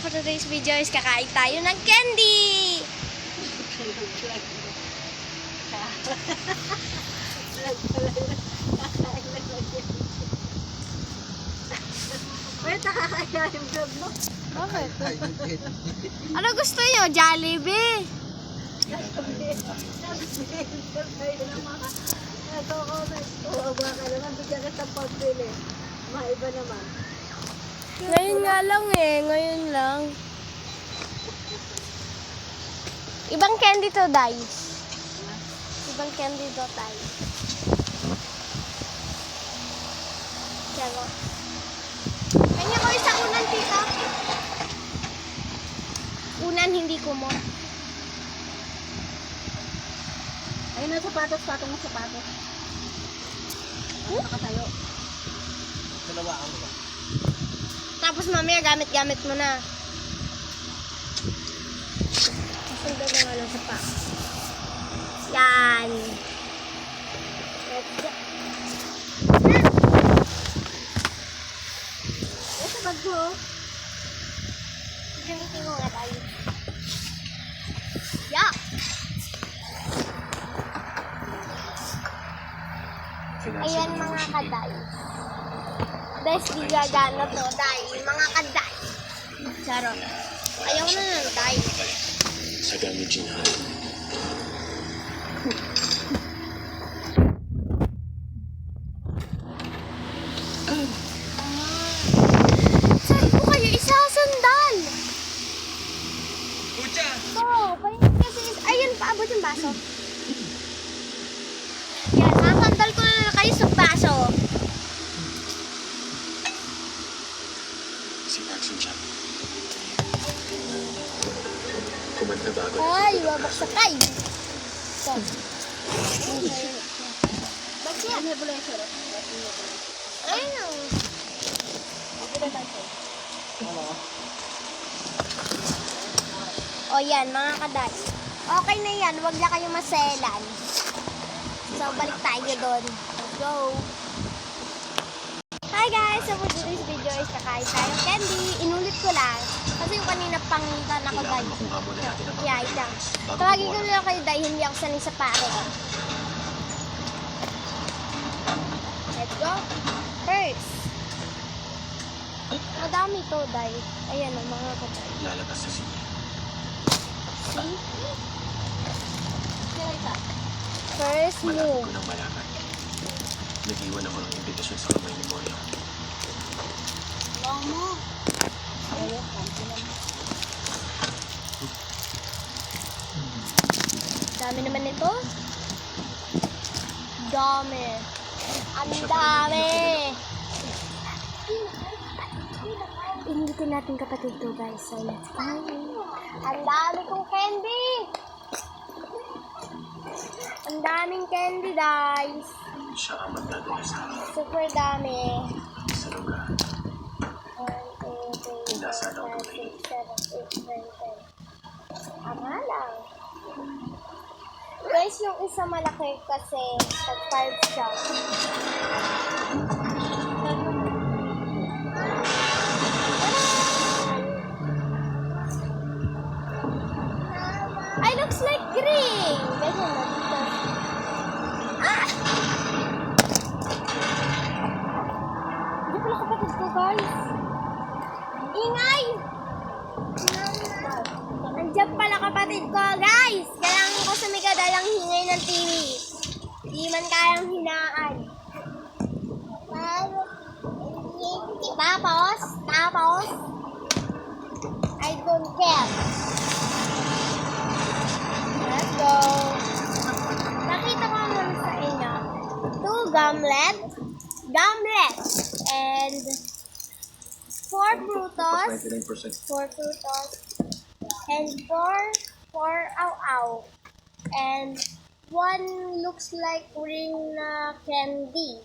for today's video is kakain tayo ng candy! Wait, nakakaya yung vlog mo. Bakit? Ano gusto nyo? Jollibee? Ito ko, tuwa ka naman, bigyan ka sa pambili. Maiba naman. Ngayon nga lang eh. Ngayon lang. Ibang candy to, guys. Ibang candy to, tayo. Pero, kanya ko isa unan, tita. Unan, hindi kumot. Ayun na sapatos, patong na sapatos. Ano ka tayo? Tapos mamaya gamit-gamit mo na. Sundan na nga lang sa pa. Yan. Sa bag mo. oh. Gamitin ko nga tayo. Yeah. Ayan mga kaday. Guys, di to, day. Mga kaday. Charot. Ayaw na ng day. sa gamit Jinhan. Yan, mga kaday. Okay na yan, wag na kayo maselan. So, balik tayo doon. Let's go. Hi guys! So, for today's video is kakain tayo candy. Inulit ko lang. Kasi yung kanina pangitan ako mga Yeah, ito. Tawagin ko lang kayo dahil hindi ako sanay sa pare. Let's go. First. Madami to, dahil. Ayan o, mga kapatid. Lalabas sa sine. First Malapit move. ko nang malaman. Nag-iwan ako ng imbitasyon sa kamay ni Moyo. Long mo. Ayun, kanti lang. Dami naman ito. Dami. Ang dami. Initin natin kapatid ko guys. So let's go. Ang dami kong candy. Ang daming candy guys. Siya ang magdadala sa akin Super dami. sa lugar. 1, 2, 3, 4, 5, 6, 7, 8, 9, 10. Tama lang. Guys, yung isa malaki kasi pag 5 siya. I looks like green. Ganyan na. Ah! Hindi pala kapatid ko, guys. Ingay! Nandiyan pala kapatid ko, guys. Kailangan ko sumigad ang hingay ng TV. Di man kayang hinaan. Tapos, tapos, I don't care. Let's go. Nakita ko naman sa inyo. Two gumlet, gumlet, and four frutos, 99%. four frutos, and four, four ow-ow, and one looks like ring na candy.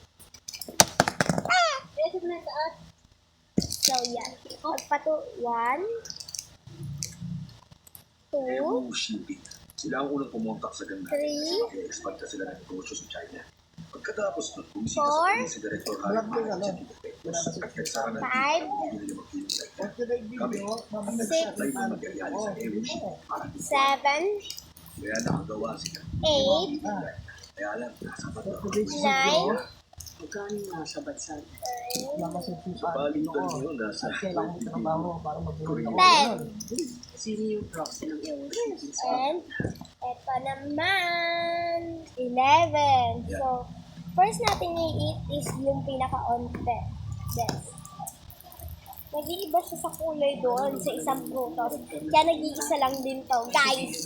Ah! Yes, na taas. So, yan. Pagpato, one, two. Sila ang unang pumuntak sa ganda. Three. Mag-expand ka sila ng negosyo sa China. Pagkatapos nun, bumisita sa si Director Harry Malaki, ano? Mahal five, six, seven, Kaya nakagawa sila. eight, Kaya lang, nasa bato. nine, Magkano yung nasa bansa? Sa balitan mo, nasa ten. Sino yung proxy ng ewan? And, eto naman, 11. So, first natin i-eat is yung pinaka-onte. This. Nag-iiba siya sa kulay doon sa isang prutos. Kaya nag-iisa lang din to. Guys,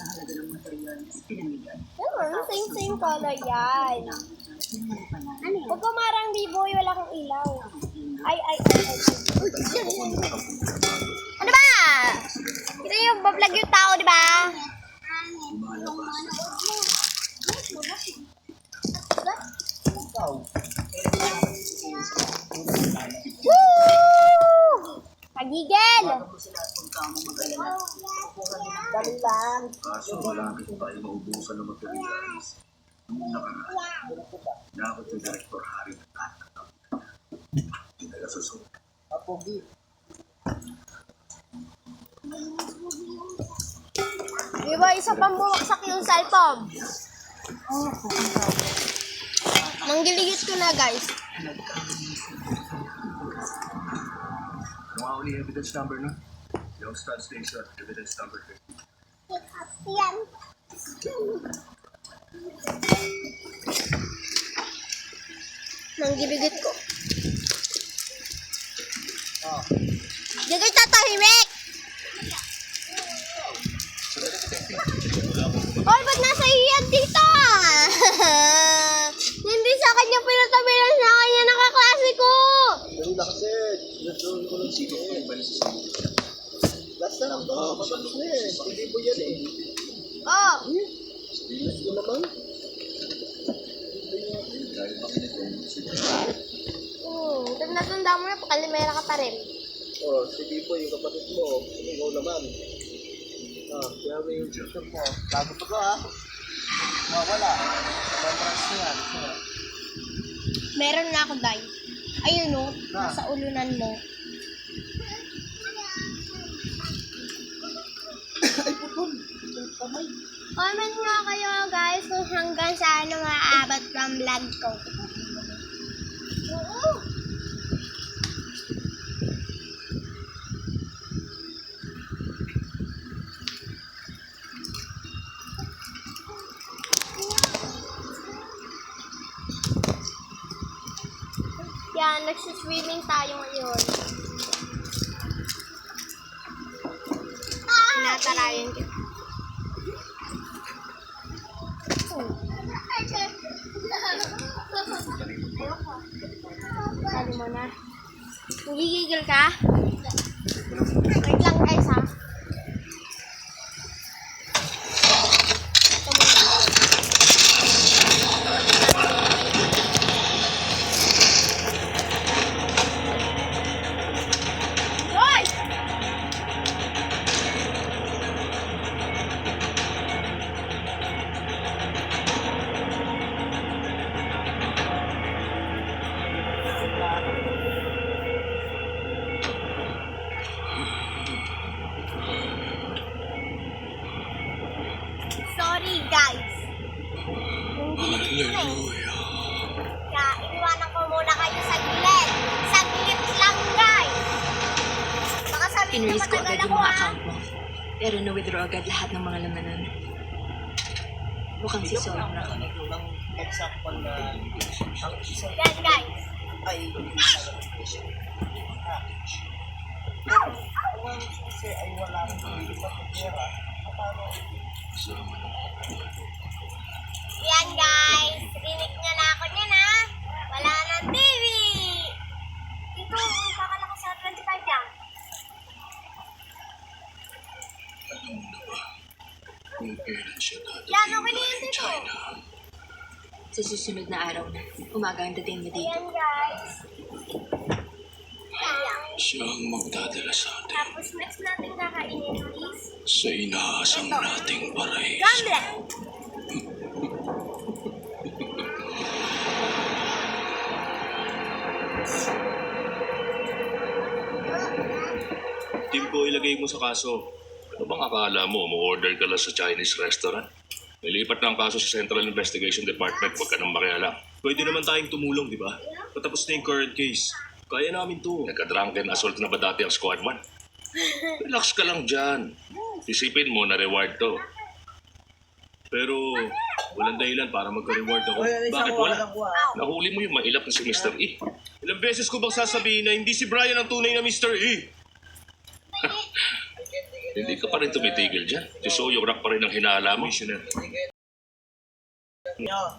naman, same same color yan. Yun? Huwag kumarang B-boy, wala kang ilaw. Ay, ay, ay, ay. Ano ba? Kita niyo, bablog yung tao, di ba? Woo! Pagigil! Dali lang. Kaso malapit tayo maubusan ng materials. Nung nakaraan, nakot yung Director Harry ng tatatap. Dinala sa suot. Di ba, isa pang bumaksak yung cellphone? Manggiligit ko na, guys. Mga uli evidence number na. Yung stud station, evidence number 50. Yan. Manggiligit ko. Di kayo tatahimik! Oy, ba't nasa iyo yan dito? Hindi sa kanya pinatabi lang sa kanya nakaklase ko. Dali lang kasi. Nag-roll ko ng sino eh. To. Matapos na eh. Hindi yan eh. Oh, Bilis ko naman. hmm, tanda-tanda mo na, pakalimera ka pa rin. Oh, si Bibo yung kapatid mo. Ikaw naman. Ah, kaya mo yung picture mo. Bago pa ko ha. Mawala. Conference na yan. Meron na ako, Day. Ayun, no? Nasa ulunan mo. Comment nga kayo, guys, kung hanggang saan ang aabot ng vlog ko. Oo. Yan, nagsiswimming tayo agad lahat ng mga lamanan. Mukhang si Sonia. Ito lang pagsakpan na ang isa Yan, guys. ay ang susi ay wala ng hindi pa pera, paano Yan, guys. Rinig niya na ako niyan, ha? Wala nang sa susunod na araw na umaga ang dating mo dito. guys. Ayan. Siya ang magdadala sa atin Tapos next natin kakainin is sa inaasam nating paraiso. gamblet. Timpo, ilagay mo sa kaso. Ano bang akala mo? Mo-order ka lang sa Chinese restaurant? Nilipat na ang kaso sa Central Investigation Department. Huwag ka nang makialam. Pwede naman tayong tumulong, di ba? Patapos na yung current case. Kaya namin to. Nagka-drunken assault na ba dati ang squad man? Relax ka lang dyan. Isipin mo na reward to. Pero walang dahilan para magka-reward ako. Bakit wala? Nahuli mo yung mailap na si Mr. E. Ilang beses ko bang sasabihin na hindi si Brian ang tunay na Mr. E? Hindi ka pa rin tumitigil dyan. Si Soyo Rock pa rin ang hinala mo. Commissioner.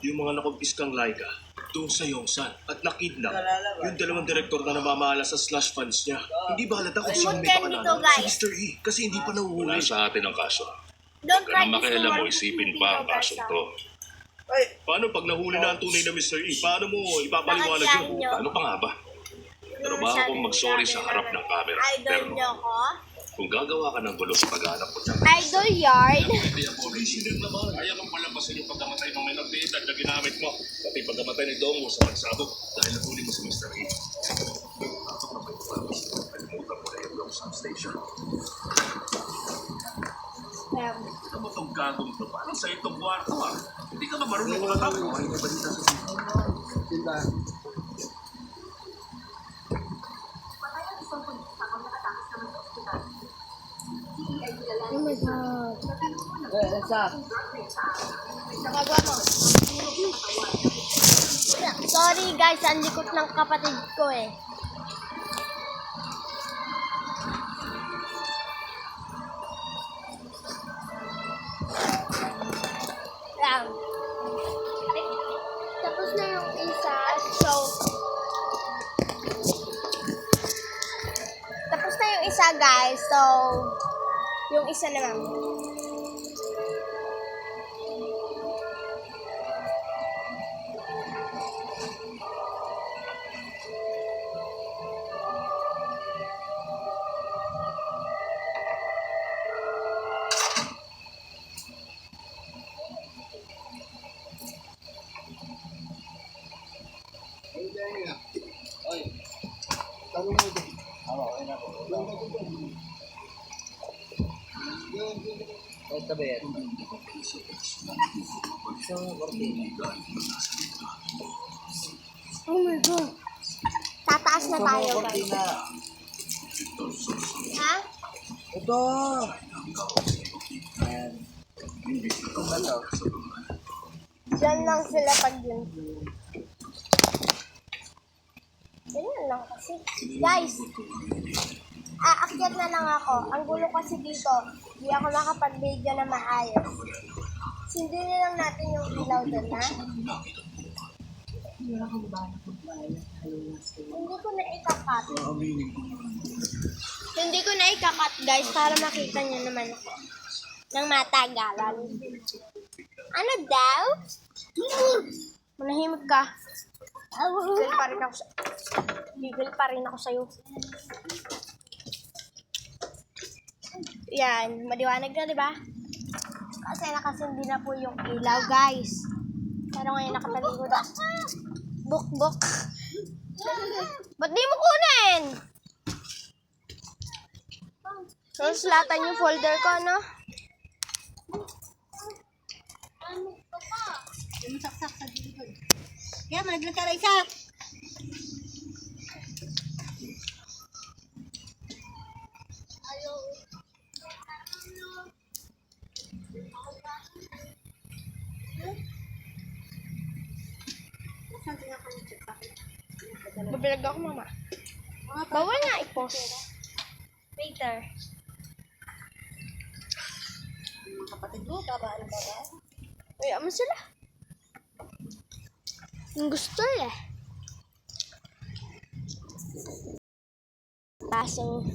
Yung mga nakumpiskang Laika, doon sa Yongsan at nakidnap, yung dalawang direktor na namamahala sa slush funds niya. Hindi ba halata kung sino may pakanala? Si. Mr. E. Kasi hindi pa nahuhuli. Wala sa atin ang kaso. Don't Huwag ka nang practice makialam mo, isipin pa ang ah. to. Paano pag nahuli na ang tunay na Mr. E? Paano mo ipapaliwanag yun? Ano pa nga ba? Trabaho kong mag-sorry sa harap ng camera. Idol nyo ko. Kung gagawa ka ng gulo sa paghahanap ko dyan, Idol yard. hindi ako original naman. Kaya kang palampasin yung pagkamatay ng minor de edad na ginamit mo. Pati pagkamatay ni Dongo sa pagsabog dahil nahuli mo si Mr. E. Kalimutan mo na yung Longsan Station. Ano mo itong gagong to? Paano sa itong kwarto ah? Hindi ka ba marunong kumatakbo? Sila. Oh my God. Eh, what's up? Nakagawa mo. Sorry guys, ang likot ng kapatid ko eh. Lang. Tapos na yung isa. So, tapos na yung isa guys. So, yung isa naman. Oy. Tanong mo ito. Oo, ayun ako. Ay, tabi yan. Isang kortina. Oh my God. Tataas na tayo guys. Kortina. Ha? Ito! Ayan. Ano? Diyan lang sila pag yun. Ganyan lang kasi. Guys, aakyat na lang ako. Ang gulo kasi dito, hindi ako makapag-video na maayos. Sindi na lang natin yung ilaw doon, ha? Hindi ko na ikakat. Hindi ko na ikakat, guys, para makita nyo naman ako. Nang matagalan. Ano daw? Manahimik ka. Gigil pa rin ako sa... Gigil pa rin ako sa'yo. Yan, maliwanag na, di ba? Kasi nakasindi na po yung ilaw, guys. Pero ngayon nakatalikod na. Buk. Ba't di mo kunin? So, sulatan yung folder ko, no? Yung saksak sa likod. Kaya malaglag ka na. Babalag ako, mama. Bawal nga i-post. Later. Kapatid mo, babaan ba ba? Uy, mo sila. Ang gusto eh. Kaso,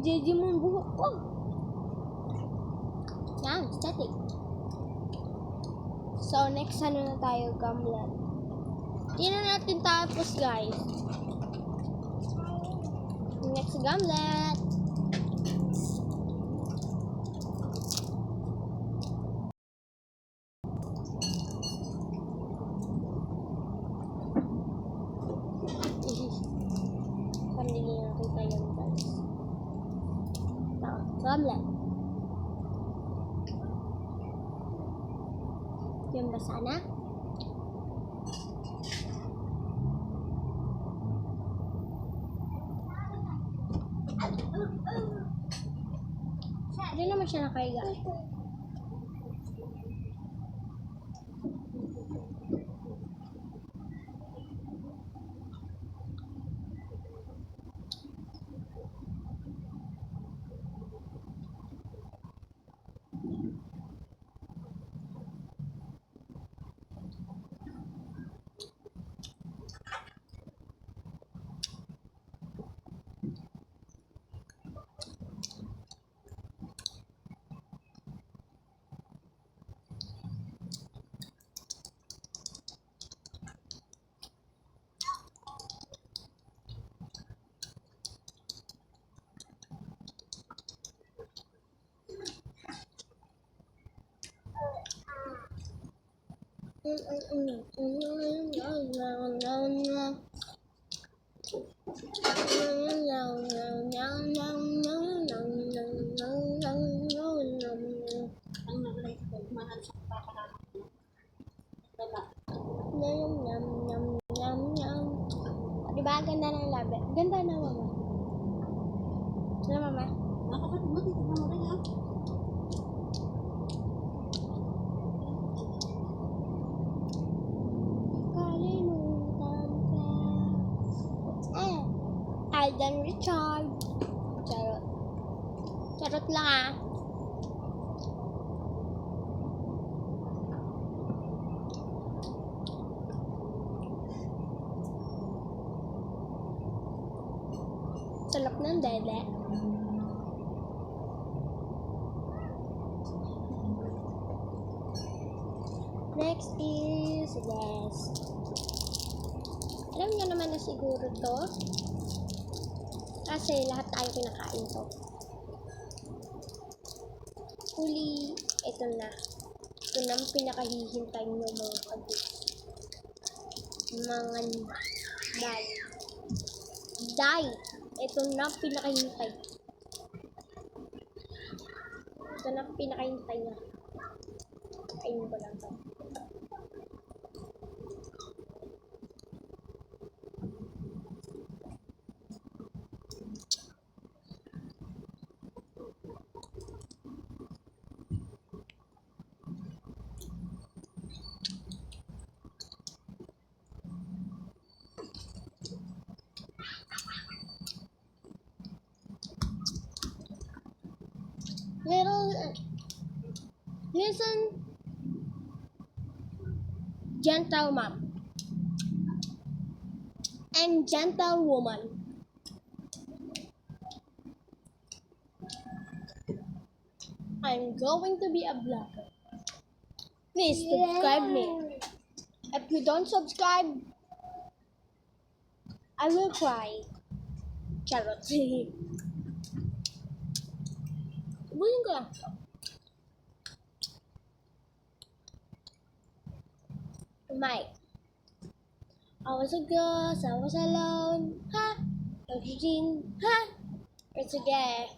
pang JJ mo ang buhok ko. Yan, static. So, next ano na tayo, Gamlan. Hindi na natin tapos, guys. Next Gamlet. Ba? Ganda ng labi. Ganda na, mama. Ano, mama? Naman na siguro to. Kasi lahat tayo kinakain to. Huli, ito na. Ito na ang pinakahihintay niyo mga kabis. Mga day. Day! Ito na ang pinakahintay. Ito na ang pinakahintay niya. Kainin ko lang to. Little, uh, listen, gentleman and gentlewoman. I'm going to be a blogger. Please subscribe me. If you don't subscribe, I will cry. Ko lang. Mike. I was a ghost, I was alone. Ha! Oxygen. Ha! It's a gay.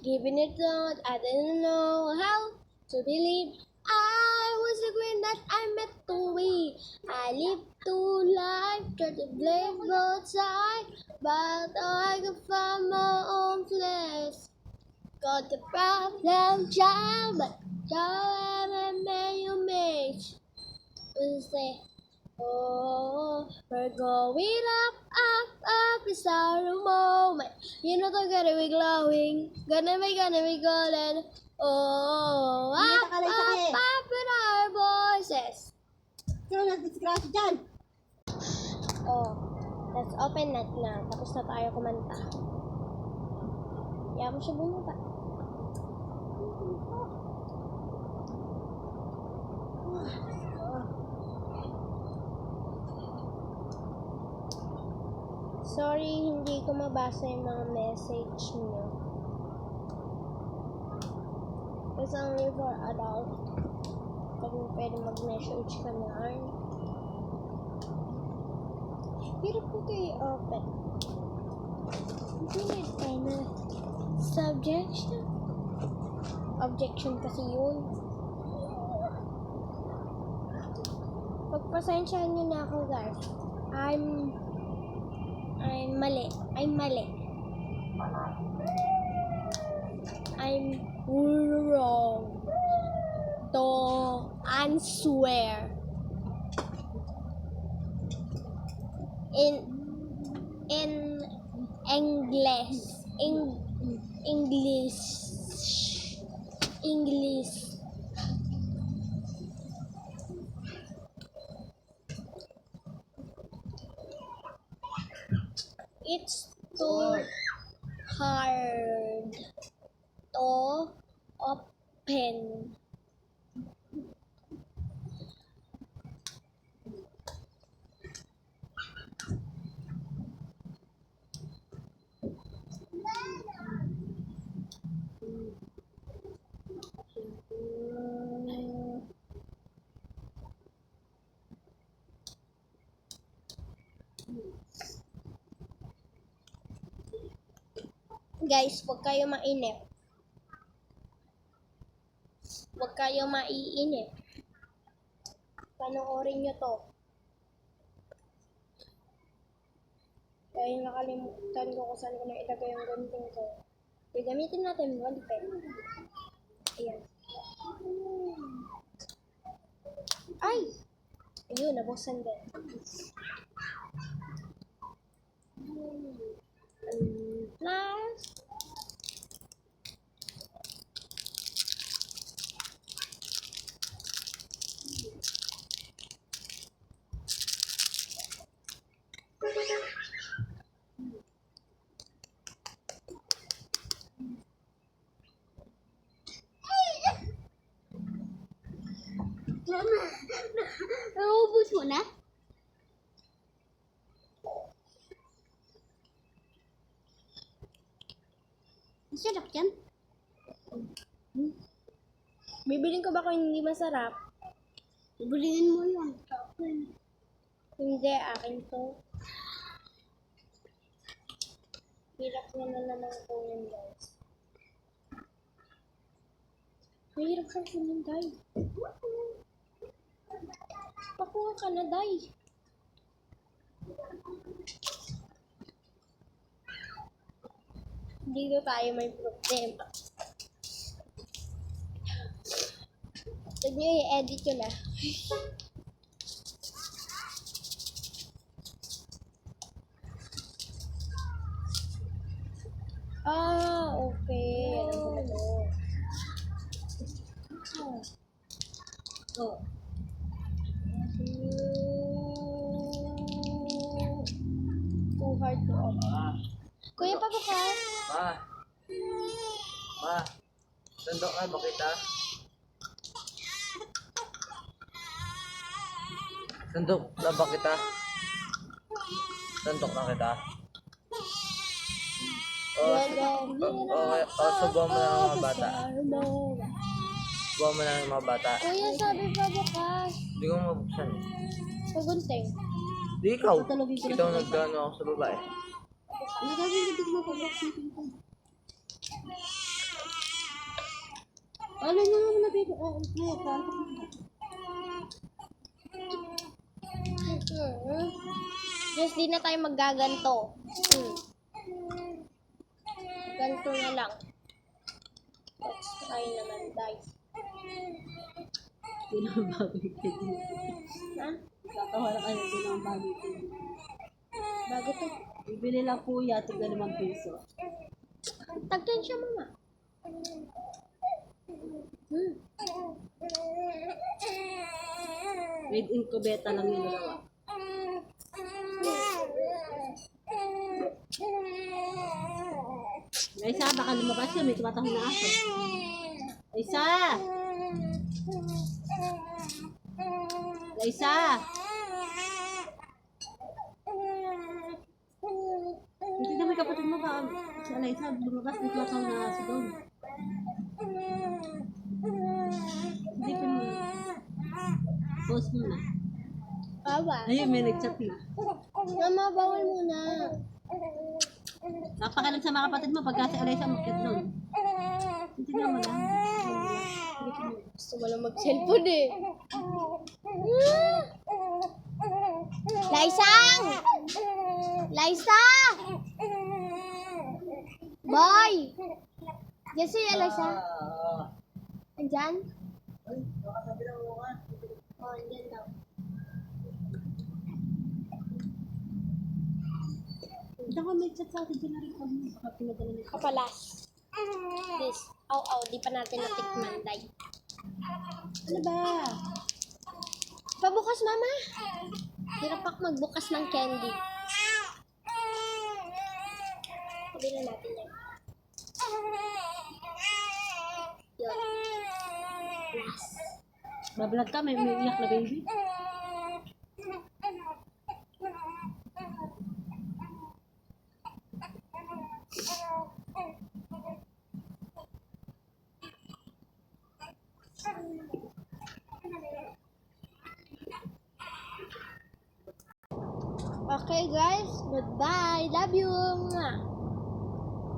Giving it out, I didn't know how to believe. I was the queen that I met to be. I lived two life, tried to blame both sides, but I could find my own place. Got the problem child, but am a you make. We say, oh, we're going up, up, up, it's our moment. You know they're gonna be glowing, gonna be, gonna be golden. Oh, Hindi up, up, up in our voices. Sino nag-disgrasya dyan? Oh, let's open net na. Tapos na tayo kumanta. Kaya mo siya bumaba. Sorry, hindi ko mabasa yung mga message niyo. It's only for adult. Pag pwede mag-message ka na. Hirap ko kayo open. Hindi may pena. Subjection? Objection kasi yun. Pagpasensyahan nyo na ako guys. I'm I'm mali. I'm mali. I'm wrong. To answer. In in English. In English. English. It's too hard to open. Guys, huwag kayo mainip. Huwag kayo maiinip. Panoorin nyo to. Dahil nakalimutan ko kung saan ko na ilagay yung gunting ko. Okay, gamitin natin yung pen. Ayan. Ay! Ayun, nabuksan din. Um, plus, Naubos mo na? Masarap yan. bibiling ko ba kung hindi masarap? Buliin mo yun. Hindi, akin to. Hirap niya na naman kunin, guys. Mahirap siyang kunin, guys. Pakuha ka na, day. Dito tayo may problema. Huwag niyo i-edit ko na. Ah, okay. Alam ko to. Oh. Pabukas. Ma. Ma. Sandok ka, bakit ha? Sandok na ba kita? Sandok na kita? Oh, oh, okay. Oh, subuhan mo na ng mga bata. Subuhan mo na ng mga bata. Kuya, sabi pabukas. Hindi ko mabuksan. Pagunting. Di ikaw. Ikaw nagdano ako sa babae. Ano gagawin ko dito mapabuksan ko? Ano na nga na baby? Oh, okay. Paano? Hmm. Just di na tayo maggaganto. Hmm. Ganto na lang. Let's try naman, guys. Naman bago yung Ha? Tatawa na hindi naman bago yung Bago to. Bibili lang kuya, tigna limang piso. Tagdan siya, mama. Hmm. Made in Cubeta lang yung dalawa. Isa, baka lumabas yun. May tumatahong na aso. Isa! Isa! Hindi na may kapatid mo ba? Si Alaysa, lumabas. Tumatahong na doon. Hindi pa mo. Post mo na. Bawal. Ayun, may nag-chat na. Mama, bawal muna. Napakialam sa mga kapatid mo pagka si Alyssa umakyat doon. Hindi naman ah. Gusto mo lang mag-cellphone eh. Laisang! Laisa! Boy! Diyan si Laisa. Andyan? Oh, andyan daw. Hindi ko may chat sa dyan na rin kami. Baka pinadala nito. Kapalas. This. Aw, aw, di pa natin natikman, day. Ano ba? Pabukas, mama. Hirap ako magbukas ng candy. Sabi na natin yan. Yun. Last. Bablog ka, may umiiyak na baby.